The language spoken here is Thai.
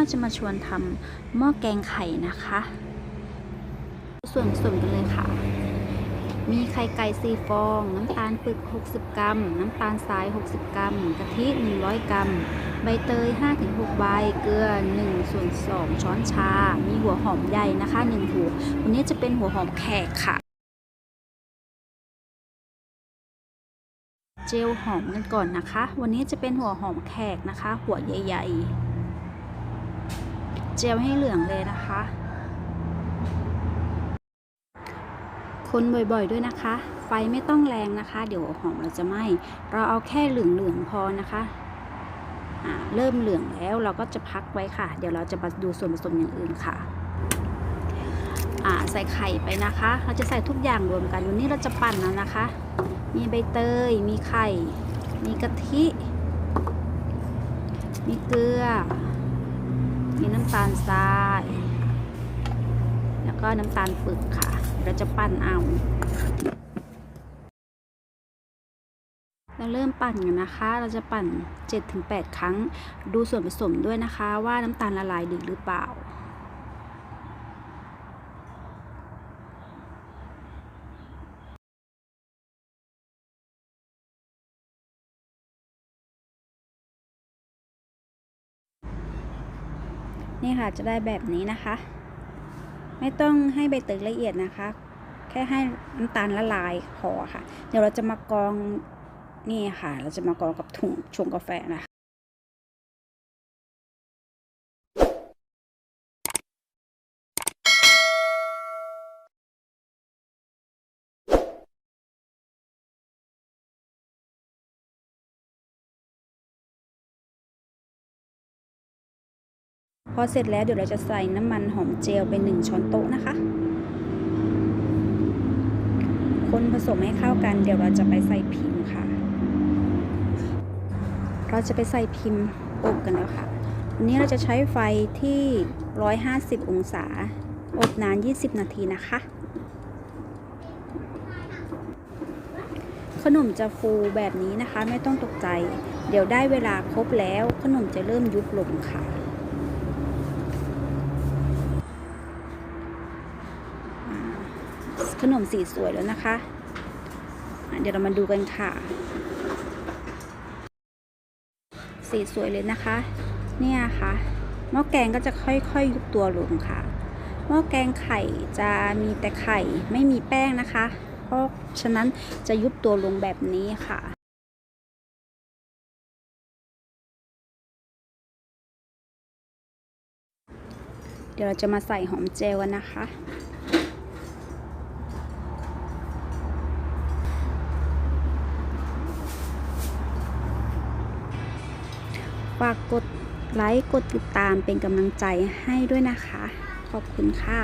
ว่าจะมาชวนทำหม้อแกงไข่นะคะ ส่วนผสมกันเลยค่ะ มีไข่ไก่ซีฟอง น้ำตาลปึก 60 กรัม น้ำตาลทราย 60 กรัม กะทิ 100 กรัม ใบเตย 5-6 ใบ เกลือ1ส่วน2ช้อนชา มีหัวหอมใหญ่นะคะ1หัว วันนี้จะเป็นหัวหอมแขกค่ะเจลหอมกันก่อนนะคะ วันนี้จะเป็นหัวหอมแขกนะคะ หัวใหญ่ ๆ เจลให้เหลืองเลยนะคะ คนบ่อยๆด้วยนะคะ ไฟไม่ต้องแรงนะคะ เดี๋ยวหอมเราจะไหม้เราเอาแค่เหลืองๆพอนะคะเริ่มเหลืองแล้วเราก็จะพักไว้ค่ะ เดี๋ยวเราจะมาดูส่วนผสมอย่างอื่นค่ะใส่ไข่ไปนะคะ เราจะใส่ทุกอย่างรวมกันวันนี้เราจะปั่นแล้วนะคะ มีใบเตย มีไข่ มีกะทิ มีเกลือ มีน้ำตาลทราย แล้วก็น้ำตาลปึกค่ะ เราจะปั่นเอา เราเริ่มปั่นกันนะคะ เราจะปั่น 7-8 ครั้ง ดูส่วนผสมด้วยนะคะ ว่าน้ำตาลละลายดีหรือเปล่า นี่ค่ะจะได้แบบนี้นะคะ ไม่ต้องให้ใบเตยละเอียดนะคะ แค่ให้น้ำตาลละลายพอค่ะ เดี๋ยวเราจะมากองนี่ค่ะ เราจะมากองกับถุงชงกาแฟนะคะ พอเสร็จแล้วเดี๋ยวเราจะใส่น้ำมันหอมเจลไปหนึ่งช้อนโต๊ะนะคะ คนผสมให้เข้ากัน เดี๋ยวเราจะไปใส่พิมพ์ค่ะ เราจะไปใส่พิมพ์อบกันแล้วค่ะวันนี้เราจะใช้ไฟที่ 150 องศา อบนาน 20 นาทีนะคะ ขนมจะฟูแบบนี้นะคะ ไม่ต้องตกใจ เดี๋ยวได้เวลาครบแล้ว ขนมจะเริ่มยุบลงค่ะ ขนมสีสวยแล้วนะคะ เดี๋ยวเรามาดูกันค่ะ สีสวยเลยนะคะ เนี่ยค่ะ หม้อแกงก็จะค่อยๆยุบตัวลงค่ะ หม้อแกงไข่จะมีแต่ไข่ไม่มีแป้งนะคะ เพราะฉะนั้นจะยุบตัวลงแบบนี้ค่ะเดี๋ยวเราจะมาใส่หอมเจลกันนะคะ ฝากกดไลค์ กดติดตามเป็นกำลังใจให้ด้วยนะคะ ขอบคุณค่ะ